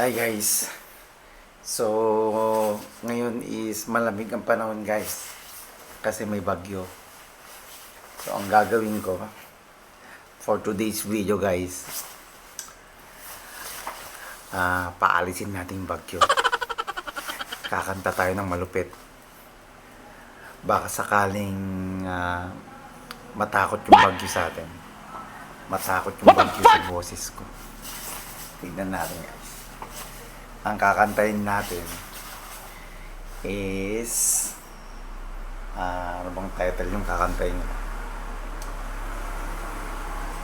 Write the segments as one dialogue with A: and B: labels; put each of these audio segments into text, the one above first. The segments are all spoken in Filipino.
A: Hi guys. So, ngayon is malamig ang panahon guys. Kasi may bagyo. So, ang gagawin ko for today's video guys, ah paalisin natin bagyo. Kakanta tayo ng malupit. Baka sakaling ah, matakot yung bagyo sa atin. Matakot yung bagyo sa boses ko. Tignan natin guys ang kakantayin natin is ah, ano bang title yung kakantayin nyo?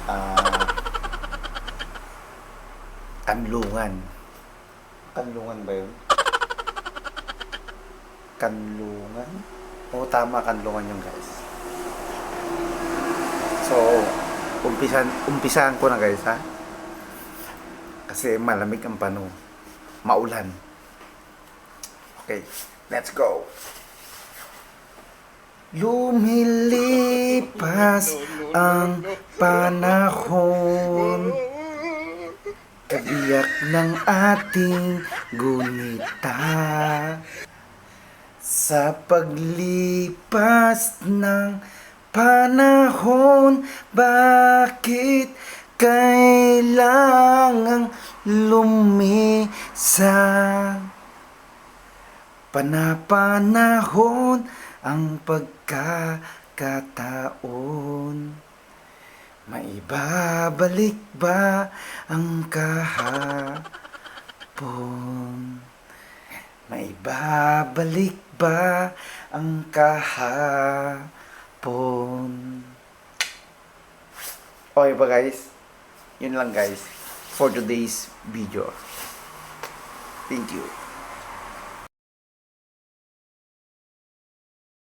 A: Ah, kanlungan. Kanlungan ba yun? Kanlungan? Oo, tama, kanlungan yung guys. So, umpisan, umpisahan ko na guys ha. Kasi malamig ang panahon maulan. Okay, let's go. Lumilipas ang panahon Kabiyak ng ating gunita Sa paglipas ng panahon Bakit kailangang lumisan Panapanahon ang pagkakataon Maibabalik ba ang kahapon? Maibabalik ba ang kahapon? Okay ba guys? Yun lang guys for today's video. Thank you.